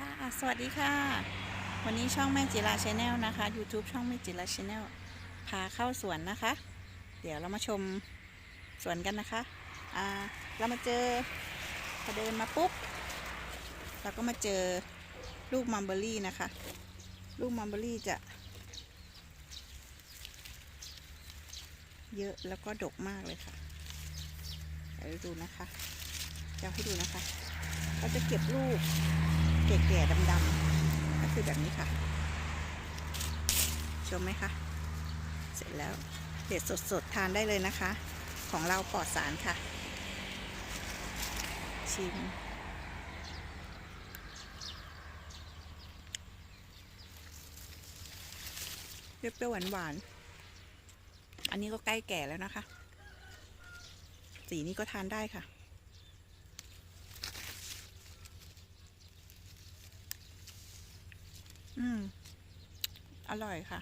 ค่ะ สวัสดีค่ะ วันนี้ช่องแม่จิราชาแนลนะคะ YouTube ช่องแม่จิราชาแนลพาเข้าสวนนะคะ เดี๋ยวเรามาชมสวนกันนะคะอ่าเรามาเจอพอเดินมาปุ๊บเราก็มาเจอลูกมัมเบอรี่นะคะ ลูกมัมเบอรี่จะ เยอะแล้วก็ดกมากเลยค่ะเดี๋ยวดูนะคะจะให้ดูนะคะ เราจะเก็บลูก แก่ๆดำๆก็คือแบบนี้ค่ะ ชมไหมคะ เสร็จแล้วเด็ดสดๆ ทานได้เลยนะคะ ของเราปลอดสารค่ะ ชิมเปรี้ยวๆหวานๆอันนี้ก็ใกล้แก่แล้วนะคะ สีนี้ก็ทานได้ค่ะ อืม อร่อยค่ะ